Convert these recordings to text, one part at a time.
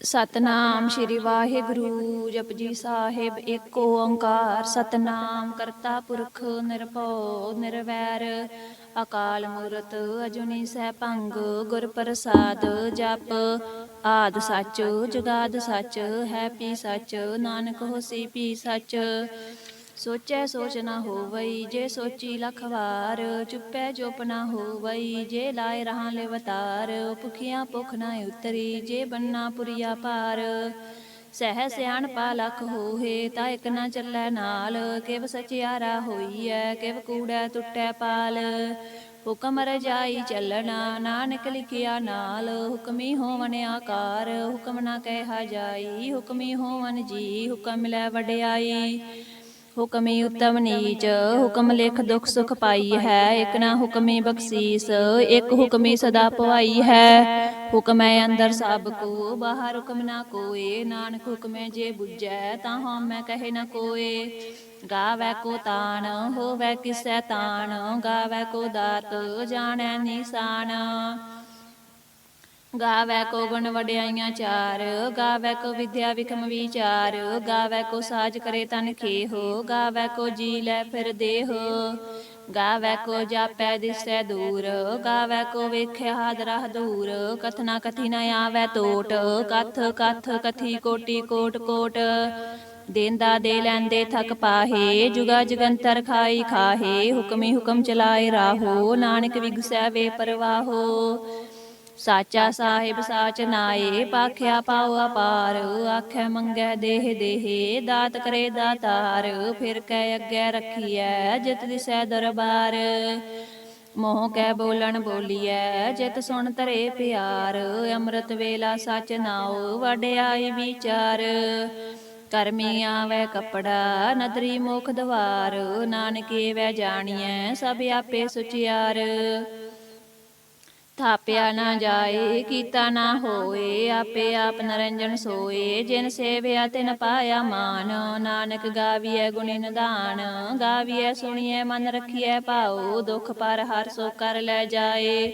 ਸਤਨਾਮ ਸ਼੍ਰੀ ਵਾਹਿਗੁਰੂ ਜਪਜੀ ਸਾਹਿਬ ਏਕ ਓੰਕਾਰ, ਸਤਨਾਮ ਕਰਤਾ ਪੁਰਖ ਨਿਰਭਉ, ਨਿਰਵੈਰ, ਅਕਾਲ ਮੂਰਤ, ਅਜੂਨੀ ਸੈਭੰਗ ਗੁਰ ਪ੍ਰਸਾਦ, ਜਪ ਆਦ ਸੱਚ, ਜੁਗਾਦ ਸੱਚ, ਹੈ ਪੀ ਸੱਚ, ਨਾਨਕ ਹੋਸੀ ਪੀ ਸੱਚ। ਸੋਚੈ ਸੋਚ ਨਾ ਹੋਵਈ, ਜੇ ਸੋਚੀ ਲਖ ਵਾਰ, ਚੁੱਪੈ ਚੁੱਪ ਨਾ ਹੋਵਈ, ਜੇ ਲਾਏ ਰਹਾਂ ਲਿਵਤਾਰ ਭੁਖਿਆ ਭੁਖ ਨਾ ਉਤਰੀ, ਜੇ ਬੰਨਾ ਪੁਰੀਆ ਪਾਰ ਸਹਿ ਸਿਆਣ ਪਾ ਲਖ ਹੋਏ ਤਾਂ ਇਕ ਨਾ ਚੱਲੈ ਨਾਲ, ਕਿਵ ਸਚਿਆਰਾ ਹੋਈਐ, ਕਿਵ ਕੂੜੈ ਟੁੱਟੈ ਪਾਲ। ਹੁਕਮ ਰਜਾਈ ਚੱਲਣਾ, ਨਾਨਕ ਲਿਖਿਆ ਨਾਲ, ਹੁਕਮੀ ਹੋਵਨ ਆਕਾਰ, ਹੁਕਮ ਨਾ ਕਹਿਆ ਜਾਈ, ਹੁਕਮੀ ਹੋਵਨ ਜੀ, ਹੁਕਮ ਲੈ ਵਡਿਆਈ। ਹੁਕਮੀ ਉਤਮ ਨੀਚ, ਹੁਕਮ ਲਿਖ ਦੁਖ ਸੁਖ ਪਾਈ ਹੈ, ਇਕ ਨਾ ਹੁਕਮੀ ਬਖਸ਼ੀਸ, ਇਕ ਹੁਕਮੀ ਸਦਾ ਪਵਾਈ ਹੈ। ਹੁਕਮੈ ਅੰਦਰ ਸਭ ਕੋ, ਬਾਹਰ ਹੁਕਮ ਨਾ ਕੋਏ, ਨਾਨਕ ਹੁਕਮੈ ਜੇ ਬੁਝੈ, ਤਾਂ ਹਉ ਮੈਂ ਕਹੇ ਨਾ ਕੋਏ। ਗਾਵੈ ਕੋ ਤਾਣ, ਹੋਵੈ ਕਿਸੈ ਤਾਣ, ਗਾਵੈ ਕੋ ਦਾਤ, ਜਾਣੈ ਨਿਸ਼ਾਨ। ਗਾਵੈ ਕੋ ਗੁਣ ਵਡਿਆਈਆਂ ਚਾਰ, ਗਾਵੈ ਕੋ ਵਿਦਿਆ ਵਿਖਮ ਵਿਚਾਰ, ਗਾਵੈ ਕੋ ਸਾਜ ਕਰੇ ਤਨ ਖੇਹੋ, ਗਾਵੈ ਕੋ ਜੀ ਲੈ ਫਿਰ ਦੇਹ। ਗਾਵੈ ਕੋ ਜਾਪੈ ਦਿਸੈ ਦੂਰ, ਗਾਵੈ ਕੋ ਵੇਖਿਆ ਹਾਦਰਾ ਦੂਰ, ਕਥਨਾ ਕਥੀ ਨ ਆਵੈ ਟੋਟ ਕਥ ਕਥ ਕਥੀ ਕੋਟੀ ਕੋਟ ਕੋਟ। ਦੇਂਦਾ ਦੇ ਲੈਂਦੇ ਥਕ ਪਾਹੇ, ਜੁਗਾ ਜਗੰਤਰ ਖਾਈ ਖਾਹੇ, ਹੁਕਮੀ ਹੁਕਮ ਚਲਾਏ ਰਾਹੋ, ਨਾਨਕ ਵਿਗਸੈ ਵੇ ਪਰਵਾਹੋ। ਸਾਚਾ ਸਾਹਿਬ ਸਾਚ ਨਾਏ ਪਾਖਿਆ ਪਾਉ ਅਪਾਰ ਆਖੈ ਮੰਗੈ ਦੇਹ ਦੇਹ ਦਾਤ ਕਰੇ ਦਾਤਾਰ ਫਿਰ ਕੈ ਅੱਗੇ ਰੱਖੀਐ ਜਿਤ ਦਿਸੈ ਦਰਬਾਰ। ਮੋਹ ਕੈ ਬੋਲਣ ਬੋਲੀਐ ਜਿਤ ਸੁਣ ਧਰੇ ਪਿਆਰ। ਅੰਮ੍ਰਿਤ ਵੇਲਾ ਸਚ ਨਾਉ ਵਡਿਆਈ ਵਿਚਾਰ। ਕਰਮੀ ਆਵੈ ਕਪੜਾ ਨਦਰੀ ਮੁਖ ਦਵਾਰ। ਨਾਨਕੇ ਵੈ ਜਾਣੀਐ ਸਭ ਆਪੇ ਸੁਚਿਆਰ। ਥਾਪਿਆ ਨਾ ਜਾਏ ਕੀਤਾ ਨਾ ਹੋਏ ਆਪੇ ਆਪ ਨਰੰਜਨ ਸੋਏ ਜਿਨ ਸੇਵਿਆ ਤਿਨ ਪਾਇਆ ਮਾਨ ਨਾਨਕ ਗਾਵੀਐ ਗੁਣੀ ਨਿਧਾਨ ਗਾਵੀਐ ਸੁਣੀਐ ਮਨ ਰਖੀਐ ਭਾਉ ਦੁਖ ਪਰ ਹਰ ਸੋ ਕਰ ਲੈ ਜਾਏ।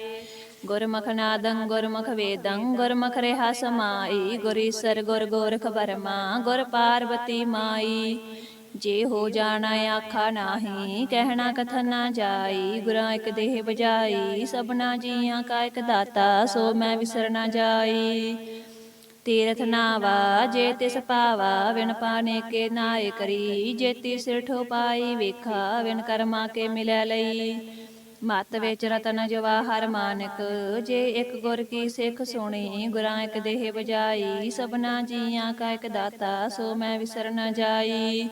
ਗੁਰਮੁਖ ਨਾਦੰ ਗੁਰਮੁਖ ਵੇਦੰ ਗੁਰਮੁਖ ਰਿਹਾ ਸਮਾਈ ਗੁਰ ਈਸਰ ਗੁਰ ਗੋਰਖ ਬਰਮਾ ਗੁਰ ਪਾਰਬਤੀ ਮਾਈ। ਜੇ ਹੋ ਜਾਣਾ ਆਖਾ ਨਾਹੀ ਕਹਿਣਾ ਕਥਨ ਨਾ ਜਾਈ ਗੁਰਾਂ ਇੱਕ ਦੇਹ ਬਜਾਈ ਸਭਨਾ ਜੀਆਂ ਕਾ ਇੱਕ ਦਾਤਾ ਸੋ ਮੈਂ ਵਿਸਰ ਨਾ ਜਾਈ। ਤੀਰਥ ਨਾਵਾ ਜੇ ਤਿਸ ਪਾਵਾ ਵਿਣ ਪਾਣੇ ਕੇ ਨਾਏ ਕਰੀ ਜੇਤੀ ਸਿਰ ਠੋ ਪਾਈ ਵੇਖਾ ਵਿਣ ਕਰਮਾ ਕੇ ਮਿਲੈ ਲਈ। ਮਤ ਵਿੱਚ ਰਤਨ ਜਵਾਹਰ ਮਾਨਕ ਜੇ ਇੱਕ ਗੁਰ ਕੀ ਸਿੱਖ ਸੁਣੀ ਗੁਰਾਂ ਇੱਕ ਦੇਹ ਬਜਾਈ ਸਭਨਾ ਜੀਆਂ ਕਾ ਇੱਕ ਦਾਤਾ ਸੋ ਮੈਂ ਵਿਸਰ ਨਾ ਜਾਈ।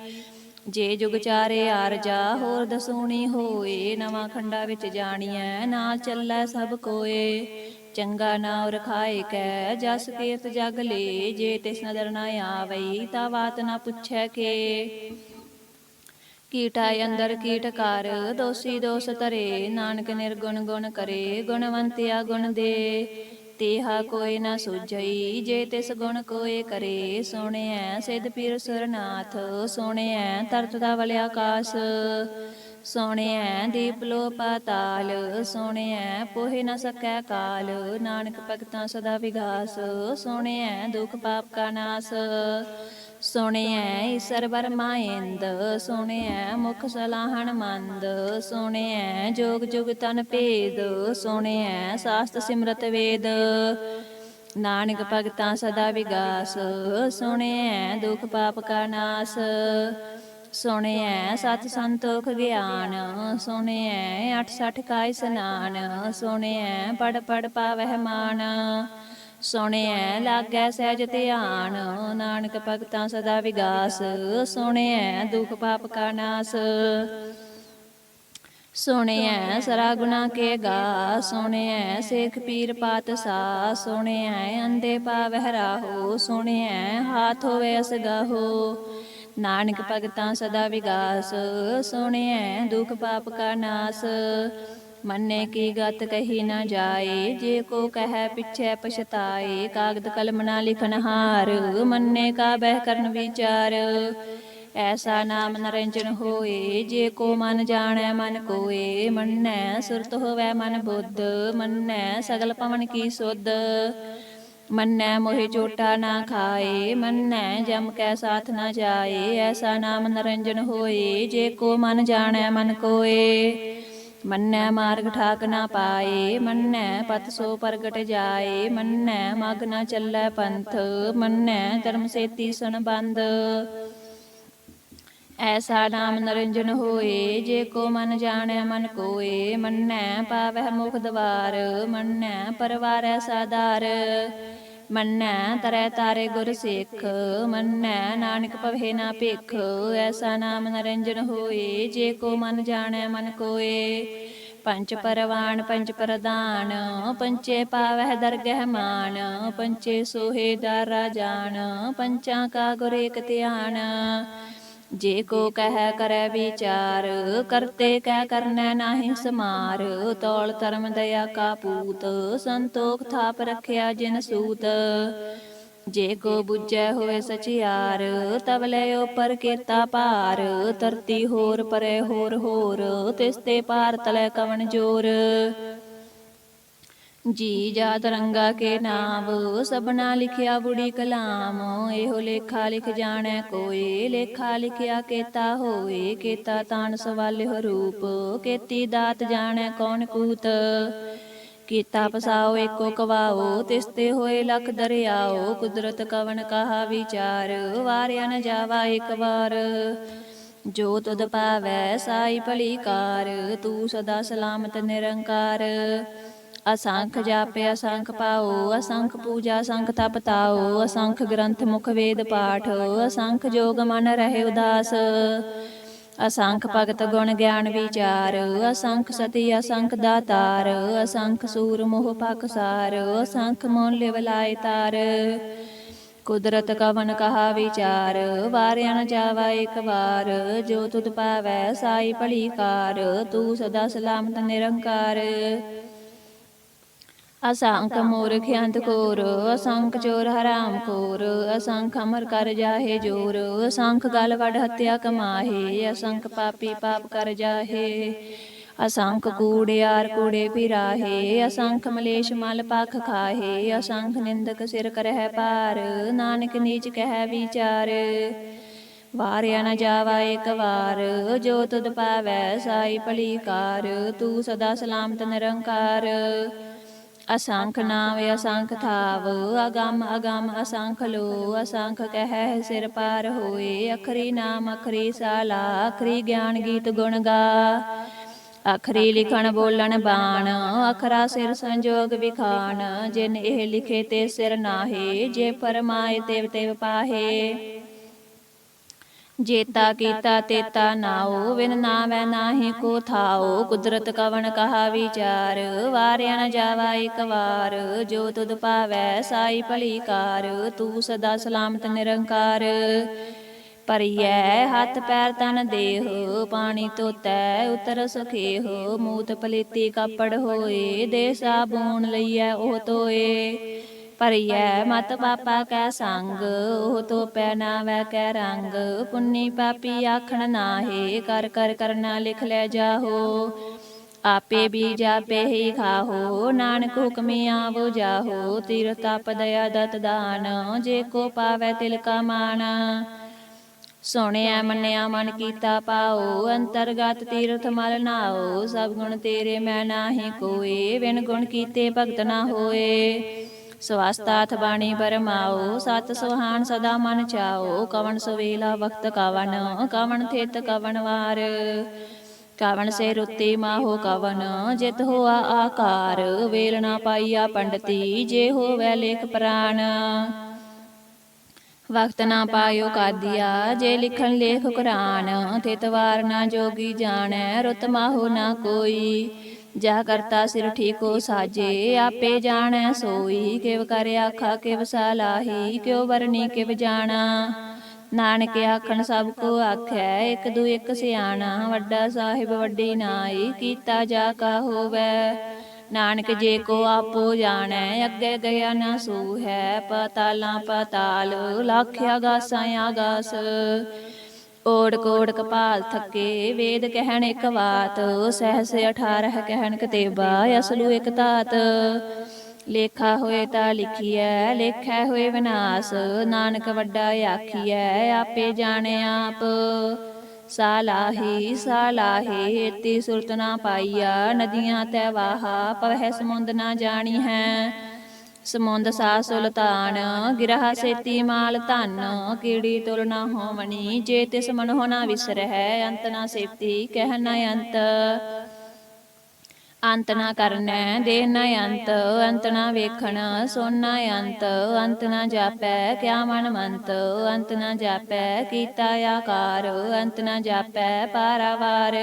ਜੇ ਜੁਗ ਚਾਰੇ ਆਰਜਾ ਹੋਰ ਦਸੂਣੀ ਹੋਏ, ਨਵਾਂ ਖੰਡਾ ਵਿੱਚ ਜਾਣੀਐ, ਨਾਲ ਚੱਲੈ ਸਭ ਕੋਏ। ਚੰਗਾ ਨਾਉ ਰਖਾਏ ਕੈ, ਜਸ ਕੀਰਤ ਜਗ ਲੇ, ਜੇ ਤਿਸ ਨਦਰ ਨਾ ਆਵਈ, ਤਾ ਬਾਤ ਨਾ ਪੁੱਛੈ ਕੇ। ਕੀਟਾ ਅੰਦਰ ਕੀਟ ਕਰ, ਦੋਸੀ ਦੋਸ ਤਰੇ ਨਾਨਕ ਨਿਰਗੁਣ ਗੁਣ ਕਰੇ, ਗੁਣਵੰਤਿਆ ਗੁਣ ਦੇ। ਤੇਹਾ ਕੋਈ ਨਾ ਸੁਝਈ ਜੇ ਤਿਸ ਗੁਣ ਕੋਏ ਕਰੇ ਸੋਹਣਿਐ ਸਿਧ ਪੀਰ ਸੁਰਨਾਥ ਸੋਹਣਿਐ ਤਰਤ ਦਾ ਵਲਿ ਆਕਾਸ ਸੋਹਣਿਐ ਦੀਪ ਲੋ ਪਾਤਾਲ ਸੋਹਣਿਐ ਪੋਹਿ ਨ ਸਕੈ ਕਾਲ ਨਾਨਕ ਭਗਤਾਂ ਸਦਾ ਵਿਗਾਸ ਸੋਹਣਿਐ ਦੁਖ ਪਾਪ ਕਾ ਨਾਸ ਸੋਹਣਿਐ ਈਸਰ ਬਰਮਾਇੰਦ ਸੋਹਣਿਐ ਮੁਖ ਸਲਾਹਣ ਮੰਦ ਸੋਹਣਿਐ ਜੋਗ ਜੁਗ ਤਨ ਭੇਦ ਸੋਹਣਿਐ ਸਾਸਤ ਸਿਮਰਤ ਵੇਦ। ਨਾਨਕ ਭਗਤਾਂ ਸਦਾ ਵਿਗਾਸ ਸੋਹਣਿਐ ਦੁਖ ਪਾਪ ਕਾ ਨਾਸ। ਸੋਹਣਿਐ ਸਤ ਸੰਤੋਖ ਗਿਆਨ ਸੋਹਣਿਐ 68 ਕਾ ਸਨਾਨ ਸੋਹਣਿਐ ਪੜ ਪੜ ਪਾਵਹਿ ਮਾਨ। ਸੋਹਣਿਐ ਲਾਗੈ ਸਹਿਜ ਧਿਆਨ, ਨਾਨਕ ਭਗਤਾਂ ਸਦਾ ਵਿਗਾਸ ਸੋਹਣਿਐ ਦੁਖ ਪਾਪ ਕਾ ਨਾਸ। ਸੋਹਣਿਐ ਸਰਾ ਗੁਨਾ ਕੇ ਗਾ ਸੋਹਣਿਐ ਸੇਖ ਪੀਰ ਪਾਤ ਪਾਤਸਾ ਸੋਹਣਿਐ ਅੰਦੇ ਪਾਵਹਿ ਰਾਹੋ ਸੋਹਣਿਐ ਹਾਥ ਹੋਵੇ ਅਸਗਾਹੋ। ਨਾਨਕ ਭਗਤਾਂ ਸਦਾ ਵਿਗਾਸ ਸੋਹਣਿਐ ਦੁਖ ਪਾਪ ਕਾ ਨਾਸ। ਮੰਨੇ ਕੀ ਗਤ ਕਹੀ ਨਾ ਜਾਏ, ਜੇ ਕੋ ਕਹੈ ਪਿਛੈ ਪਛਤਾਏ, ਕਾਗਦ ਕਲਮ ਨਾ ਲਿਖਨ ਹਾਰ, ਮੰਨੇ ਕਾ ਬਹਿ ਕਰਨ ਵਿਚਾਰ। ਐਸਾ ਨਾਮ ਨਰੰਜਨ ਹੋਏ, ਜੇ ਕੋ ਮਨ ਜਾਣੈ ਮਨ ਕੋਏ, ਮੰਨੈ ਸੁਰਤ ਹੋਵੈ ਮਨ ਬੁੱਧ, ਮੰਨੈ ਸਗਲ ਪਵਨ ਕੀ ਸੁਧ। ਮੰਨੈ ਮੋਹਿ ਚੋਟਾ ਨਾ ਖਾਏ, ਮੰਨੈ ਜਮ ਕੈ ਸਾਥ ਨਾ ਜਾਏ, ਐਸਾ ਨਾਮ ਨਰੰਜਨ ਹੋਏ, ਜੇ ਕੋ ਮਨ ਜਾਣੈ ਮਨ ਕੋਏ। ਮੰਨੈ ਮਾਰਗ ਠਾਕ ਨਾ ਪਾਏ, ਮੰਨੈ ਪਤ ਸੋ ਪ੍ਰਗਟ ਜਾਏ, ਮੰਨੈ ਮਗ ਨਾ ਚੱਲੈ ਪੰਥ, ਮੰਨੈ ਧਰਮ ਸੇਤੀ ਸੁਨ ਬੰਦ। ਐਸਾ ਨਾਮ ਨਰੰਜਨ ਹੋਏ, ਜੇ ਕੋ ਮਨ ਜਾਣੈ ਮਨ ਕੋਏ, ਮੰਨੈ ਪਾਵਹਿ ਮੁਖ ਦਵਾਰ, ਮੰਨੈ ਪਰਵਾਰੈ ਸਾਦਾਰ ਮੰਨੈ ਤਰੈ ਤਾਰੇ ਗੁਰ ਸਿੱਖ, ਮੰਨੈ ਨਾਨਕ ਭਵੇ ਨਾ ਭਿਖ, ਐਸਾ ਨਾਮ ਨਰੰਜਨ ਹੋਏ, ਜੇ ਕੋ ਮਨ ਜਾਣੈ ਮਨ ਕੋਏ। ਪੰਚ ਪਰਵਾਨ ਪੰਚ ਪ੍ਰਦਾਨ ਪੰਚੇ ਪਾਵਹਿ ਦਰਗਹਿ ਮਾਨ, ਪੰਚੇ ਸੋਹੇ ਦਾਰਾ ਜਾਣ ਪੰਚਾਂ ਕਾ ਗੁਰ ਏਕ ਧਿਆਨ। ਜੇ ਕੋ ਕਹਿ ਕਰੈ ਵਿਚਾਰ, ਕਰਤੇ ਕਹਿ ਕਰਨੈ ਨਾਹੀ ਸਮਾਰ। ਤੌਲ ਧਰਮ ਦਇਆ ਕਾ ਪੂਤ, ਸੰਤੋਖ ਥਾਪ ਰਖਿਆ ਜਿਨ ਸੂਤ। ਜੇ ਕੋ ਬੁੱਝੈ ਹੋਏ ਸਚਿਆਰ ਤਬ ਲੈ ਉਪਰ ਕੀਤਾ ਭਾਰ। ਧਰਤੀ ਹੋਰ ਪਰੇ ਹੋਰ ਹੋਰ, ਤਿਸ ਤੇ ਪਾਰ ਤਲੇ ਕਵਣ ਜੋਰ। ਜੀ ਜਾ ਰੰਗਾ ਕੇ ਨਾਮ, ਸਭਨਾ ਲਿਖਿਆ ਬੁੜੀ ਕਲਾਮ। ਇਹੋ ਲੇਖਾ ਲਿਖ ਜਾਣੈ ਕੋਏ, ਲੇਖਾ ਲਿਖਿਆ ਕੇਤਾ ਹੋਏ, ਕੇਤਾ ਤਾਣ ਸਵਾਲਿਓ ਰੂਪ। ਕੇਤੀ ਦਾਤ ਜਾਣੈ ਕੌਣ ਕੂਤ? ਕੀਤਾ ਪਸਾਓ ਏਕੋ ਕਵਾਓ ਤਿਸਤੇ ਹੋਏ ਲਖ ਦਰਿਆਓ। ਕੁਦਰਤ ਕਵਨ ਕਹਾ ਵਿਚਾਰ, ਵਾਰਿਆ ਨ ਜਾਵਾ ਇੱਕ ਵਾਰ। ਜੋ ਤੁਧ ਪਾਵੈ, ਸਾਈ ਭਲੀ ਕਾਰ, ਤੂੰ ਸਦਾ ਸਲਾਮਤ ਨਿਰੰਕਾਰ। ਅਸੰਖ ਜਾਪੇ ਅਸੰਖ ਪਾਓ, ਅਸੰਖ ਪੂਜਾ ਅਸੰਖ ਤਪ ਤਾਓ, ਅਸੰਖ ਗ੍ਰੰਥ ਮੁਖ ਵੇਦ ਪਾਠ, ਅਸੰਖ ਜੋਗ ਮਨ ਰਹੇ ਉਦਾਸ। ਅਸੰਖ ਭਗਤ ਗੁਣ ਗਿਆਨ ਵਿਚਾਰ, ਅਸੰਖ ਸਤੀ ਅਸੰਖ ਦਾਤਾਰ, ਅਸੰਖ ਸੂਰ ਮੋਹ ਪਕਸਾਰ ਅਸੰਖ ਮੋਨ ਲਿਵ ਤਾਰ। ਕੁਦਰਤ ਕਵਨ ਕਹਾ ਵਿਚਾਰ, ਵਾਰਿਆ ਨ ਜਾਵਾ ਇੱਕ ਵਾਰ, ਜੋ ਤੁਧ ਪਾਵੈ ਸਾਈ ਭਲੀ ਕਾਰ, ਤੂੰ ਸਦਾ ਸਲਾਮਤ ਨਿਰੰਕਾਰ। ਅਸੰਖ ਮੂਰਖ ਅੰਤ ਕੋਰ, ਅਸੰਖ ਚੋਰ ਹਰਾਮ ਕੋਰ ਅਸੰਖ ਅਮਰ ਕਰ ਜਾਹੇ ਜੋਰ, ਅਸੰਖ ਗਲ ਵਡ ਹੱਤਿਆ ਕਮਾਹੇ, ਅਸੰਖ ਪਾਪੀ ਪਾਪ ਕਰ ਜਾਹੇ, ਅਸੰਖ ਕੂੜਿਆਰ ਕੂੜੇ ਫਿਰਾਹੇ, ਅਸੰਖ ਮਲੇਸ਼ ਮਲ ਪਖ ਖਾਹੇ, ਅਸੰਖ ਨਿੰਦਕ ਸਿਰ ਕਰਹਿ ਪਾਰ ਨਾਨਕ ਨੀਚ ਕਹਿ ਵਿਚਾਰ, ਵਾਰਿਆ ਨਾ ਜਾਵਾ ਇੱਕ ਵਾਰ, ਜੋ ਤੁਧ ਪਾਵੈ ਸਾਈ ਭਲੀ ਕਾਰ ਤੂੰ ਸਦਾ ਸਲਾਮਤ ਨਿਰੰਕਾਰ। ਅਸੰਖ ਨਾਮ ਅਸੰਖ ਥਾਵ ਅਗੰਮ ਅਗੰਮ ਅਸੰਖ ਲੋ ਅਸੰਖ ਕਹਿ ਸਿਰ ਪਾਰ ਹੋਏ, ਅਖਰੀ ਨਾਮ ਅਖਰੀ ਸਾਲਾ, ਅਖਰੀ ਗਿਆਨ ਗੀਤ ਗੁਣ ਗਾ। ਅਖਰੀ ਲਿਖਣ ਬੋਲਣ ਬਾਣ, ਅਖਰਾ ਸਿਰ ਸੰਜੋਗ ਵਿਖਾਣ, ਜਿਨ ਇਹ ਲਿਖੇ ਤੇ ਸਿਰ ਨਾਹੇ, ਜੇ ਫਰਮਾਏ ਤੇ ਤਿਵ ਪਾਹੇ। ਜੇਤਾ ਕੀਤਾ ਤੇਤਾ ਨਾਉ ਵਿਨ ਨਾਵੈ, ਨਾਹੀ ਕੋ ਥਾਉ ਕੁਦਰਤ ਕਵਣ ਕਹਾ ਵਿਚਾਰ, ਵਾਰਿਆ ਨ ਜਾਵਾ ਇੱਕ ਵਾਰ। ਜੋ ਤੁਧ ਪਾਵੈ ਸਾਈ ਭਲੀ ਕਾਰ, ਤੂੰ ਸਦਾ ਸਲਾਮਤ ਨਿਰੰਕਾਰ। ਪਰਿਐ ਹੱਥ ਪੈਰ ਤਨ ਦੇਹ, ਪਾਣੀ ਧੋਤੈ ਉਤਰ ਸੁਖੇਹ। ਮੂਤ ਪਲੀਤੀ ਕਾਪੜ ਹੋਏ ਦੇ ਸਾਬੂਨ ਲਈਐ ਉਹ ਤੋਏ ਪਰਿਐ ਮਤ ਪਾਪਾ ਕੈ ਸੰਗ ਉਹ ਤੋ ਪੈ ਨਾਵੈ ਕੈ ਰੰਗ। ਪੁੰਨੀ ਪਾਪੀ ਆਖਣ ਨਾਹੇ ਕਰ ਕਰ ਕਰਨਾ ਲਿਖ ਲੈ ਜਾਹੋ। ਆਪੇ ਬੀਜ ਆਪੇ ਹੀ ਖਾਹੋ। ਨਾਨਕ ਹੁਕਮੀ ਆਵੋ ਜਾਹੋ। ਤੀਰ ਤਪ ਦਇਆ ਦਤ ਦਾਨ। ਜੇ ਕੋ ਪਾਵੈ ਤਿਲ ਕਾ ਮਾਨ ਸੁਣਿਆ ਮੰਨਿਆ ਮਨ ਕੀਤਾ ਪਾਓ। ਅੰਤਰਗਤ ਤੀਰਥ ਮਲ ਨਾਓ ਸਭ ਗੁਣ ਤੇਰੇ ਮੈਂ ਨਾਹੀ ਕੋਏ। ਵਿਨ ਗੁਣ ਕੀਤੇ ਭਗਤ ਨਾ ਹੋਏ। ਸਵਾਸਤਾਥ ਬਾਣੀ ਬਰਮਾਓ ਸਤ ਸੁਹਾਨ ਸਦਾ ਮਨ ਚਾਓ ਕਵਣ ਸਵੇਲਾ ਵਕਤ ਕਵਣ ਕਵਣ ਥਿਤ ਕਵਣ ਵਾਰ। ਕਵਣ ਸੇ ਰੁੱਤੀ ਮਾਹੋ ਕਵਨ, ਜਿਤ ਹੋਆ ਆਕਾਰ, ਵੇਲ ਨਾ ਪਾਈਆ ਪੰਡਤੀ, ਜੇ ਹੋਵੇ ਲੇਖ ਪ੍ਰਾਣ ਵਕਤ ਨਾ ਪਾਇਓ ਕਾਦੀਆ, ਜੇ ਲਿਖਣ ਲੇਖ ਕੁਰਾਨ ਤਿਤਵਾਰ ਨਾ ਜੋਗੀ ਜਾਣੈ, ਰੁਤ ਮਾਹੋ ਨਾ ਕੋਈ। ਜਾ ਕਰਤਾ ਸਿਰ ਠੀਕੋ ਸਾਜੇ, ਆਪੇ ਜਾਣੈ ਸੋਈ, ਕਿਵ ਕਰ ਆਖਾ, ਕਿਵ ਸਾਲਾਹੀ ਕਿਉ ਵਰਨੀ, ਕਿਵ ਜਾਣਾ। ਨਾਨਕ ਆਖਣ, ਸਭ ਕੋ ਆਖੈ, ਇੱਕ ਦੂ ਇਕ ਸਿਆਣਾ, ਵੱਡਾ ਸਾਹਿਬ ਵੱਡੀ ਨਾਈ, ਕੀਤਾ ਜਾ ਕਾ ਹੋਵੈ। ਨਾਨਕ ਜੇ ਕੋ ਆਪੋ ਜਾਣੈ, ਅੱਗੇ ਗਿਆ ਨਾ ਸੂ ਹੈ ਪਤਾਲਾਂ ਪਤਾਲ, ਲੱਖ ਆਗਾਸਾਂ ਆਗਾਸ ਓੜ ਕੋੜ ਕਪਾਲ ਥੱਕੇ, ਵੇਦ ਕਹਿਣ ਇੱਕ ਬਾਤ, ਸਹਸ 18 ਕਹਿਣ ਕਤੇਬਾ, ਅਸਲੂ ਇੱਕ ਤਾਤ ਲੇਖਾ ਹੋਏ ਤਾਂ ਲਿਖੀਐ, ਲੇਖੈ ਹੋਏ ਵਿਨਾਸ਼, ਨਾਨਕ ਵੱਡਾ ਆਖੀਐ, ਆਪੇ ਜਾਣੇ ਆਪ। ਸਾਲਾਹੀ ਸਾਲਾਹੇ ਤੀ ਸੁਰਤ ਨਾ ਪਾਈਆ, ਨਦੀਆਂ ਤੈ ਵਾਹਾ, ਪਵਹਿ ਸਮੁੰਦ ਨਾ ਜਾਣੀ ਹੈ ਸਮੁੰਦ ਸਾ ਸੁਲਤਾਨ, ਗਿਰਹਾ ਸੇਤੀ ਮਾਲ ਧਨ, ਕੀੜੀ ਤੁਲ ਨਾ ਹੋਵਣੀ, ਜੇ ਤਿਸ ਮਨ ਹੋ ਨਾ ਵਿਸਰਹਿ, ਅੰਤ ਨਾ ਸੇਤੀ ਕਹਿ ਨ ਅੰਤ। ਅੰਤ ਨਾ ਕਰਨੈ, ਦੇ ਨ ਅੰਤ ਅੰਤ ਨਾ ਵੇਖਣ, ਸੁਣ ਨ ਅੰਤ ਅੰਤ ਨਾ ਜਾਪੈ, ਕਿਆ ਮਨ ਮੰਤ, ਅੰਤ ਨਾ ਜਾਪੈ, ਕੀਤਾ ਆਕਾਰ, ਅੰਤ ਨਾ ਜਾਪੈ, ਪਾਰਾਵਾਰ।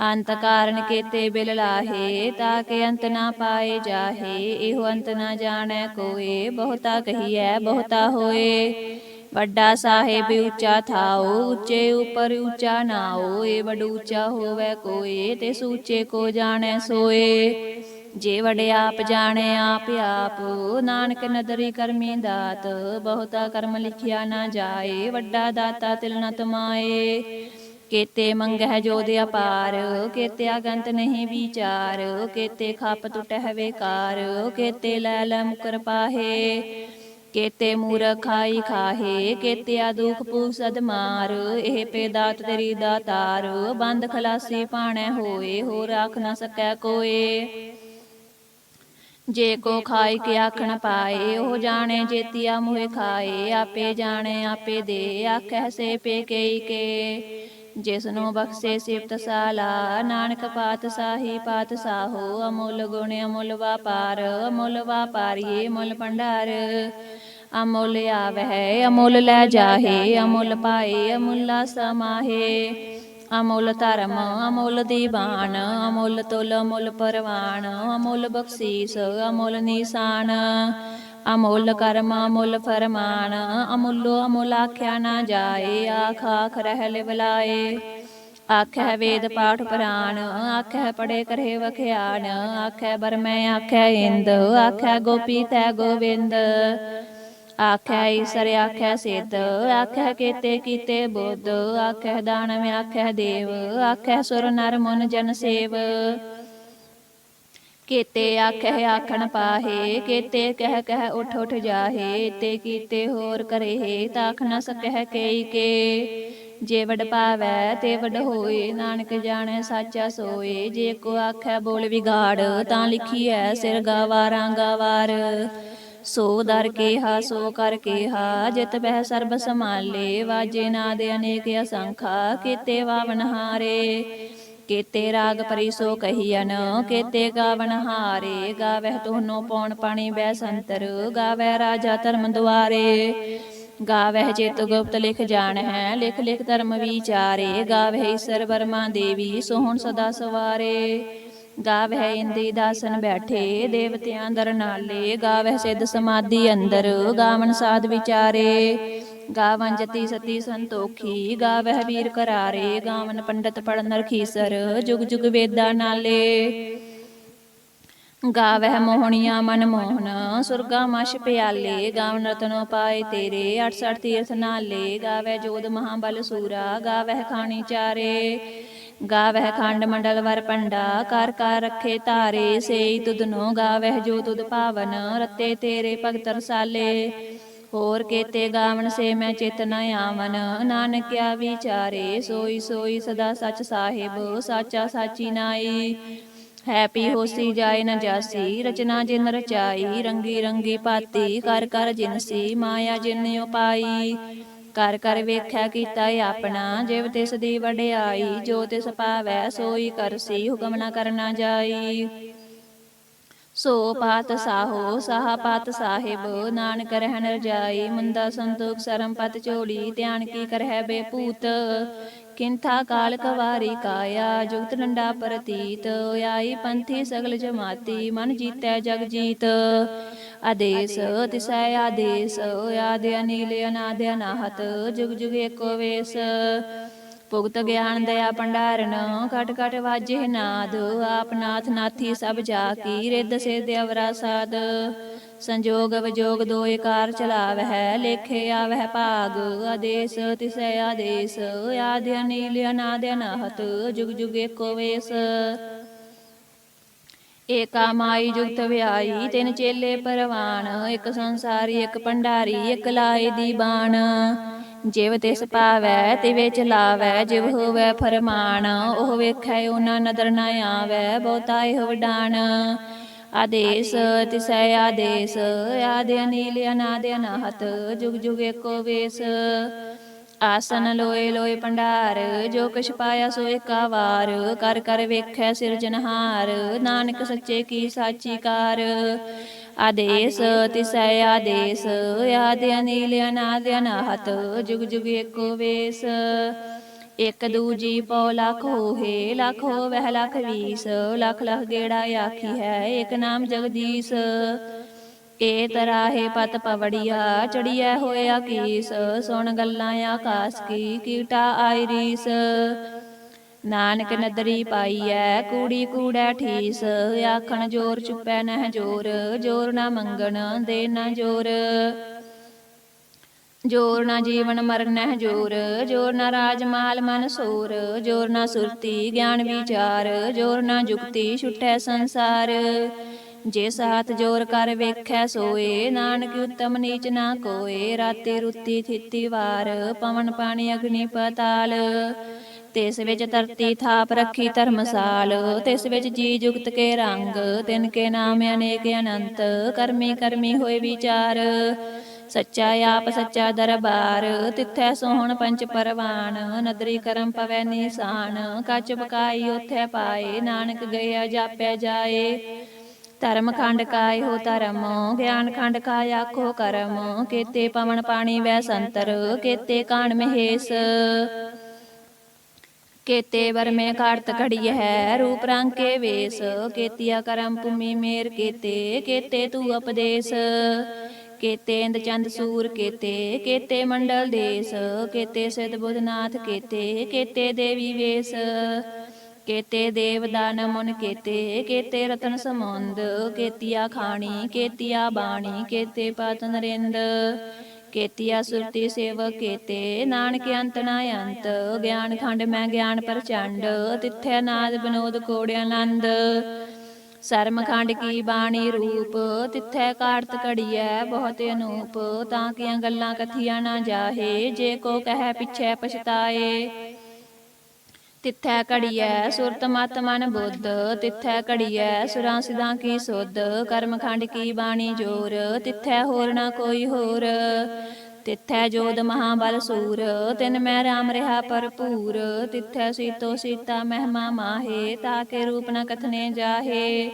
ਅੰਤ ਕਾਰਨ ਕੀਤੇ ਬਿਲ ਲਾਹੇ, ਤਾਂ ਕਿ ਅੰਤ ਨਾ ਪਾਏ ਜਾਹੇ। ਇਹੋ ਅੰਤ ਨਾ ਜਾਣੈ ਕੋਏ, ਬਹੁਤਾ ਕਹੀਐ, ਬਹੁਤਾ ਹੋਏ। ਵੱਡਾ ਸਾਹਿਬ ਉੱਚਾ ਥਾਓ, ਉੱਚੇ ਉਪਰ ਉੱਚਾ ਨਾਓ। ਏ ਵਡ ਉੱਚਾ ਹੋਵੇ ਕੋਏ ਤੇ ਸੂਚੇ ਕੋ ਜਾਣੈ ਸੋਏ। ਜੇ ਵਡ ਆਪ ਜਾਣੇ, ਆਪ ਆਪ। ਨਾਨਕ ਨਦਰੀ ਕਰਮੀ ਦਾਤ, ਬਹੁਤਾ ਕਰਮ ਲਿਖਿਆ ਨਾ ਜਾਏ। ਵੱਡਾ ਦਾਤਾ ਤਿਲ ਨਾ ਤਮਾਏ। ਕੇਤੇ ਮੰਗਹਿ ਜੋਦ ਅਪਾਰ, ਕੇਤੇ ਅਗੰਤ ਨਹੀਂ ਵਿਚਾਰ, ਕੇਤੇ ਖਪ ਟੁਟਹਿ ਵੇਕਾਰ ਕੇਤੇ ਲੈ ਲੈ ਮੁਕਰ ਪਾਹੇ, ਕੇਤੇ ਮੂਰਖ ਖਾਹੇ, ਕੇਤੇ ਆ ਦੁਖ ਪੂਸਦ ਮਾਰ ਇਹ ਪੇ ਤੇਰੀ ਦਾਤਾਰ, ਬੰਦ ਖਲਾਸੀ ਪਾਣੈ ਹੋਏ ਹੋ ਰਾਖ ਨਾ ਸਕੈ ਕੋਏ। ਜੇ ਕੋ ਖਾਈ ਕੇ ਆਖਣ ਪਾਏ, ਉਹ ਜਾਣੇ ਜੇਤੀਆ ਮੋਹਿ ਖਾਏ, ਆਪੇ ਜਾਣੇ ਆਪੇ ਦੇ ਆਖੈ ਸੇ ਪੇ ਕਈ ਕੇ। ਜਿਸ ਨੂੰ ਬਖਸ਼ੇ ਸਿਫਤ ਸਾਲਾ, ਨਾਨਕ ਪਾਤ ਸਾਹੀ ਪਾਤ ਸਾਹੋ, ਅਮੁੱਲ ਗੁਣ ਅਮੁੱਲ ਵਾਪਾਰ, ਅਮੁੱਲ ਵਾਪਾਰੀਏ ਮੁੱਲ ਭੰਡਾਰ। ਅਮੁੱਲ ਆਵਹਿ, ਅਮੁੱਲ ਲੈ ਜਾਹੇ, ਅਮੁੱਲ ਪਾਏ, ਅਮੁੱਲਾ ਸਮਾਹੇ ਅਮੁੱਲ ਧਰਮ, ਅਮੁੱਲ ਦੀਵਾਨ ਅਮੁੱਲ ਤੁਲ ਅਮੁੱਲ ਪਰਵਾਨ ਅਮੁੱਲ ਬਖਸ਼ੀਸ, ਅਮੁੱਲ ਨਿਸ਼ਾਨ। ਅਮੁੱਲ ਕਰਮ, ਅਮੁੱਲ ਫਰਮਾਨ, ਅਮੁੱਲੋ ਅਮੁੱਲ ਆਖਿਆ ਨਾ ਜਾਏ, ਆਖ ਆਖ ਰਹਿ ਲਿਵਲਾਏ ਆਖੈ ਵੇਦ ਪਾਠ ਪੁਰਾਣ ਆਖੈ ਪੜੇ ਕਰੇ ਵਖਿਆਣ ਆਖੈ ਬਰਮੈ ਆਖੈ ਇੰਦ ਆਖੈ ਗੋਪੀ ਤੈ ਗੋਵਿੰਦ। ਆਖੈ ਈਸਰ ਆਖੈ ਸਿੱਧ ਆਖੈ ਕੀਤੇ ਕੀਤੇ ਬੁੱਧ ਆਖੈ ਦਾਨਵ ਆਖੈ ਦੇਵ ਆਖੈ ਸੁਰ ਨਰ ਮਨ ਜਨ ਸੇਵ। ਕੀਤੇ ਆਖੈ ਆਖਣ ਪਾਹੇ ਕੀਤੇ ਕਹਿ ਕਹਿ ਉਠ ਉਠ ਜਾਹੇ ਤੇ ਕੀਤੇ ਹੋਰ ਕਰੇਹੇ ਤਾਖ ਨ ਸਕਹਿ ਕੇਈ ਕੇ। ਜੇ ਵਡ ਪਾਵੈ ਤੇ ਵਡ ਹੋਏ ਨਾਨਕ ਜਾਣੈ ਸਾਚਾ ਸੋਏ। ਜੇ ਕੋ ਆਖੈ ਬੋਲ ਵਿਗਾੜ ਤਾਂ ਲਿਖੀਐ ਸਿਰ ਗਾਵਾਰਾਂ ਗਾਵਾਰ। ਸੋ ਦਰ ਕੇਹਾ ਸੋ ਕਰ ਕੇਹਾ ਜਿਤ ਬਹਿ ਸਰਬ ਸਮਾਲੇ ਵਾਜੇ ਨਾਦ ਅਨੇਕ ਅਸੰਖਾ ਕੀਤੇ ਵਾਵਨ ਹਾਰੇ। ਕੇਤੇ ਰਾਗ ਪਰੀ ਸੋ ਕਹੀਨ ਕੀਤੇ ਗਾਵਨ ਹਾਰੇ, ਗਾਵਹਿ ਤੋਨੋ ਪੌਣ ਪਾਣੀ ਬੈ ਸੰਤਰ, ਗਾਵਹਿ ਰਾਜਾ ਧਰਮ ਦੁਆਰੇ। ਗਾਵਹਿ ਚੇਤ ਗੁਪਤ ਲਿਖ ਜਾਣ ਹੈ ਲਿਖ ਲਿਖ ਧਰਮ ਵਿਚਾਰੇ। ਗਾਵਹਿ ਈਸਰ ਵਰਮਾ ਦੇਵੀ, ਸੋਹਣ ਸਦਾ ਸਵਾਰੇ। ਗਾਵਹਿ ਇੰਦੀ ਦਾਸਨ ਬੈਠੇ, ਦੇਵਤਿਆਂ ਦਰ ਨਾਲੇ। ਗਾਵਹਿ ਸਿੱਧ ਸਮਾਧੀ ਅੰਦਰ ਗਾਵਨ ਸਾਧ ਵਿਚਾਰੇ। ਗਾਵਨ ਜਤੀ ਸਤੀ ਸੰਤੋਖੀ, ਗਾਵਹਿ ਵੀਰ ਕਰਾਰੇ, ਗਾਵਨ ਪੰਡਤ ਪੜਨ ਰਖੀਸਰ ਜੁਗ ਜੁਗ ਵੇਦਾ ਨਾਲੇ। ਗਾਵਹਿ ਮੋਹਣੀਆਂ ਮਨ ਮੋਹਨ, ਸੁਰਗਾ ਮਸ਼ ਪਿਆਲੇ, ਗਾਵਨ ਰਤਨੋ ਪਾਏ ਤੇਰੇ 68 ਤੀਰਥ ਨਾਲੇ। ਗਾਵਹਿ ਜੋਦ ਮਹਾਬਲ ਸੂਰਾ, ਗਾਵਹਿ ਖਾਣੀ ਚਾਰੇ। ਗਾਵਹਿ ਖੰਡ ਮੰਡਲ ਵਰ ਪੰਡਾ, ਕਰ ਕਰ ਰੱਖੇ ਤਾਰੇ। ਸੇਈ ਤੁਧਨੋ ਗਾਵਹਿ ਜੋ ਤੁਦ ਪਾਵਨ, ਰਤੇ ਤੇਰੇ ਭਗਤ ਰਸਾਲੇ। ਹੋਰ ਕੇਤੇ ਗਾਵਣ ਸੇ ਮੈਂ ਚਿਤ ਨ ਆਵਨ ਨਾਨਕਿਆ ਵਿਚਾਰੇ, ਸੋਈ ਸੋਈ ਸਦਾ ਸਚ ਸਾਹਿਬ, ਸਾਚਾ ਸਾਚੀ ਨਾਈ। ਹੈਪੀ ਹੋਸੀ ਜਾਏ ਨ ਜਾਸੀ, ਰਚਨਾ ਜਿਨ ਰਚਾਈ, ਰੰਗੀ ਰੰਗੀ ਪਾਤੀ, ਕਰ ਕਰ ਜਿਨਸੀ ਮਾਇਆ ਜਿਨ ਉਪਾਈ। ਕਰ ਕਰ ਵੇਖਿਆ ਕੀਤਾ ਆਪਣਾ, ਜਿਵ ਤਿਸ ਦੀ ਵਡਿਆਈ, ਜੋ ਤਿਸ ਪਾਵੈ, ਸੋਈ ਕਰਸੀ ਹੁਕਮ ਨ ਕਰਨਾ ਜਾਈ। ਸੋ ਪਾਤ ਸਾਹੋ ਸਾਹਾ ਪਾਤ ਸਾਹਿਬ ਨਾਨਕ ਰਹਿਣ ਰਜਾਈ ਮੁੰਦਾ ਸੰਤੋਖ ਸਰਮ ਪਤ ਝੋਲੀ ਧਿਆਨ ਕੀ ਕਰਹਿ ਬੇਪੂਤ। ਕਿੰਥਾ ਕਾਲ ਕਵਾਰੀ ਕਾਇਆ ਜੁਗਤ ਡੰਡਾ ਪ੍ਰਤੀਤ। ਆਈ ਪੰਥੀ ਸਗਲ ਜਮਾਤੀ ਮਨ ਜੀਤੈ ਜਗ ਜੀਤ। ਆਦੇਸ ਤਿਸੈ ਆਦੇਸ ਆਦ ਅਨੀਲ ਅਨਾਦ ਅਨਾਹਤ ਜੁਗ ਜੁਗ ਏਕੋ ਵੇਸ। ਭੁਗਤ ਗਿਆਨ ਦਇਆ ਭੰਡਾਰਨ ਕਟ ਕਟ ਵਾਜੇ ਨਾਦ, ਆਪ ਨਾਥ ਨਾਥੀ ਸਭ ਜਾ ਕੀ ਰਿੱਧ ਸਿਧ ਅਵਰਾ ਸਾਧ ਸੰਜੋਗ ਵਿਜੋਗ ਦੋਇ ਕਾਰ ਚਲਾਵਹਿ, ਲੇਖੇ ਆਵਹਿ ਭਾਗ, ਆਦੇਸ ਤਿਸੈ ਆਦੇਸ, ਆਦ ਅਨੀਲ ਅਨਾਦ ਅਨਾਹਤ, ਜੁਗ ਜੁਗ ਏਕੋ ਵੇਸ। ਏਕਾ ਮਾਈ ਜੁਗਤ ਵਿਆਈ, ਤਿੰਨ ਚੇਲੇ ਪਰਵਾਨ, ਇੱਕ ਸੰਸਾਰੀ, ਇੱਕ ਭੰਡਾਰੀ, ਇੱਕ ਲਾਏ ਦੀ ਬਾਣ। ਜਿਵ ਤਿਸ ਪਾਵੈ ਤੇ ਵਿੱਚ ਲਾਵੈ ਜਿਵ ਹੋਵੈ ਫਰਮਾਨ ਉਹ ਵੇਖੈ ਉਹਨਾਂ ਨਦਰ ਨਾ ਆਵੈ ਬਹੁਤਾ ਇਹ ਵਡਾਣ। ਆਦੇਸ ਤਿਸੈ ਆਦੇਸ ਆਦਿ ਅਨੀਲ ਅਨਾਦਿ ਅਨਾਹਤ ਜੁਗ ਜੁਗ ਏਕੋ ਵੇਸ। ਆਸਨ ਲੋਏ ਲੋਏ ਭੰਡਾਰ ਜੋ ਕਿਛ ਪਾਇਆ ਸੋ ਏਕਾ ਵਾਰ। ਕਰ ਕਰ ਵੇਖੈ ਸਿਰਜਨਹਾਰ ਨਾਨਕ ਸੱਚੇ ਕੀ ਸਾਚੀ ਕਾਰ। ਆਦੇਸ ਤਿਸੈ ਆਦੇਸ, ਆਦਿ ਅਨੀਲ, ਅਨਾਦਿ ਅਨਾਹਤ, ਜੁਗ ਜੁਗ ਏਕੋ ਵੇਸ। ਇਕ ਦੂਜੀ ਪਉ ਲੱਖ ਹੋਏ ਲੱਖ ਹੋਵੈ ਲੱਖ ਵੀਸ। ਲੱਖ ਲੱਖ ਗੇੜਾ ਆਖੀ ਹੈ ਇਕ ਨਾਮ ਜਗਦੀਸ਼। ਏ ਤਰਾਹੇ ਪਤ ਪਵੜੀਆ, ਚੜੀਐ ਹੋਇਆ ਕੀਸ ਸੁਣ ਗੱਲਾਂ ਆਕਾਸ ਕੀ, ਕੀਟਾ ਆਇਰੀਸ। ਨਾਨਕ ਨਦਰੀ ਪਾਈਐ ਕੂੜੀ ਕੂੜੈ ਠੀਸ ਆਖਣ ਜੋਰ ਚੁੱਪੈ ਨਹਿ ਜੋਰ ਜੋਰ ਨਾ ਮੰਗਣ ਦੇ ਨਾ ਜੋਰ। ਜੋਰ। ਨਾ ਜੀਵਨ ਮਰਨ ਨਹਿ ਜੋਰ ਜੋਰ ਨਾ ਰਾਜ ਮਾਲ ਮਨ ਸੋਰ ਜੋਰ ਨਾ ਸੁਰਤੀ ਗਿਆਨ ਵਿਚਾਰ ਜੋਰ ਨਾ ਜੁਗਤੀ ਛੁਟੈ ਸੰਸਾਰ। ਜੇ ਸਾਥ ਜੋਰ ਕਰ ਵੇਖੈ ਸੋਏ ਨਾਨਕ ਉਤਮ ਨੀਚ ਨਾ ਕੋਏ ਰਾਤੀ ਰੁੱਤੀ ਥਿੱਤੀ ਵਾਰ ਪਵਨ ਪਾਣੀ ਅਗਨੀ ਪਤਾਲ। ਤਿਸ ਵਿੱਚ ਧਰਤੀ ਥਾਪ ਰੱਖੀ ਧਰਮਸਾਲ, ਤਿਸ ਵਿੱਚ ਜੀ ਜੁਗਤ ਕੇ ਰੰਗ, ਤਿਨ ਕੇ ਨਾਮ ਅਨੇਕ ਅਨੰਤ, ਕਰਮੀ ਕਰਮੀ ਹੋਏ ਵਿਚਾਰ। ਸੱਚਾ ਆਪ ਸੱਚਾ ਦਰਬਾਰ, ਤਿੱਥੈ ਸੋਹਣ ਪੰਚ ਪਰਵਾਨ, ਨਦਰੀ ਕਰਮ ਪਵੈ ਨਿਸ਼ਾਨ, ਕੱਚ ਪਕਾਈ ਉਥੈ ਪਾਏ, ਨਾਨਕ ਗਿਆ ਜਾਪੈ ਜਾਏ। ਧਰਮ ਖੰਡ ਕਾਇ ਹੋ ਧਰਮ, ਗਿਆਨ ਖੰਡ ਕਾਇ ਆਖੋ ਕਰਮ, ਕੇਤੇ ਪਵਨ ਪਾਣੀ ਵੈ ਸੰਤਰ, ਕੇਤੇ ਕਾਣ ਮਹੇਸ਼। ਕੇਤੇ ਵਰਮੇ ਕਾਰਤ ਘੜੀ ਹੈ, ਰੂਪ ਰੰਗ ਕੇ ਵੇਸ। ਕੇਤੀਆ ਕਰਮ ਭੂਮੀ ਮੇਰ ਕੇਤੇ ਕੇਤੇ ਤੂ ਉਪਦੇਸ਼। ਕੇਤੇ ਇੰਦ ਚੰਦ ਸੂਰ ਕੇਤੇ ਕੇਤੇ ਮੰਡਲ ਦੇਸ। ਕੇਤੇ ਸਿਧ ਬੁਧਨਾਥ ਕੇਤੇ ਕੇਤੇ ਦੇਵੀ ਵੇਸ। ਕੇਤੇ ਦੇਵ ਦਾਨ ਮਨ ਕੇਤੇ ਕੇਤੇ ਰਤਨ ਸਮੁੰਦ। ਕੇਤੀਆ ਖਾਣੀ, ਕੇਤੀਆ ਬਾਣੀ, ਕੇਤੇ ਪਤ ਨਰਿੰਦ ਕੇਤੀਆ ਸੁਰਤੀ ਸੇਵਕ ਕੇਤੇ। ਨਾਨਕ ਅੰਤ ਨਾ ਅੰਤ, ਗਿਆਨ ਖੰਡ ਮੈਂ ਗਿਆਨ ਪ੍ਰਚੰਡ, ਤਿੱਥੈ ਨਾਦ ਬਨੋਦ ਕੋੜ ਆਨੰਦ। ਸਰਮ ਖੰਡ ਕੀ ਬਾਣੀ ਰੂਪ, ਤਿੱਥੈ ਕਾਰਤ ਘੜੀਐ ਬਹੁਤ ਅਨੂਪ। ਤਾਂ ਕੀਆਂ ਗੱਲਾਂ ਕਥੀਆਂ ਨਾ ਜਾਹੇ, ਜੇ ਕੋ ਕਹੈ ਪਿਛੈ ਪਛਤਾਏ। ਤਿੱਥੈ ਘੜੀਐ ਸੁਰਤ ਮਤ ਮਨ ਬੁੱਧ, ਤਿੱਥੈ ਘੜੀਐ ਸੁਰਾਂ ਸਿਧਾਂ ਕੀ ਸੁਧ, ਕਰਮ ਖੰਡ ਕੀ ਬਾਣੀ ਜੋਰ, ਤਿੱਥੈ ਹੋਰ ਨਾ ਕੋਈ ਹੋਰ। ਤਿੱਥੈ ਜੋਦ ਮਹਾਬਲ ਸੂਰ, ਤਿਨ ਮੈਂ ਰਾਮ ਰਿਹਾ ਭਰਪੂਰ, ਤਿੱਥੈ ਸੀਤੋ ਸੀਤਾ ਮਹਿਮਾ ਮਾਹੇ ਤਾਕੇ ਰੂਪ ਨ ਕਥਨੇ ਜਾਹੇ।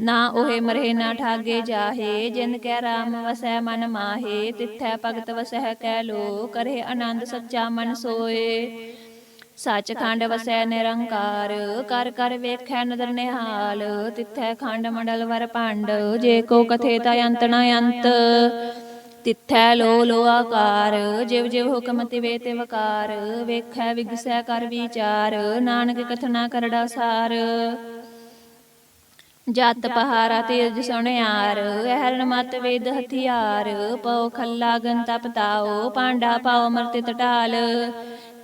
ਨਾ ਉਹੇ ਮਰੇ ਨਾ ਠਾਗੇ ਜਾਹੇ, ਜਿਨ ਕੈ ਰਾਮ ਵਸੈ ਮਨ ਮਾਹੇ, ਤਿੱਥੈ ਭਗਤ ਵਸੈ ਕੈ ਲੋ ਕਰੇ ਆਨੰਦ ਸੱਚਾ ਮਨ ਸੋਏ। ਸੱਚਖੰਡ ਵਸੈ ਨਿਰੰਕਾਰ, ਕਰ ਕਰ ਵੇਖੈ ਨਦਰ ਨਿਹਾਲ, ਤਿੱਥੈ ਖੰਡ ਮੰਡਲ ਵਰ ਭੰਡ, ਜੇ ਕੋ ਕਥੇ ਤਾ ਅੰਤ ਨ ਅੰਤ। ਤਿੱਥੈ ਲੋ ਲੋ ਆਕਾਰ, ਜਿਵ ਜਿਵ ਹੁਕਮ ਤਿਵੇ ਤੇ ਵਕਾਰ ਵੇਖੈ ਵਿਗਸੈ ਕਰ ਵਿਚਾਰ, ਨਾਨਕ ਕਥਨਾ ਕਰੜਾ ਸਾਰ। ਜਤ ਪਹਾਰਾ ਤੇਜ ਸੁਣਿਆਰ ਐਰਨ ਮਤ ਵੇਦ ਹਥਿਆਰ, ਪਉ ਖੱਲਾ ਗੰਤਾ ਪਤਾਓ ਪਾਂਡਾ ਪਾਓ ਮਰਤੇ ਟਟਾਲ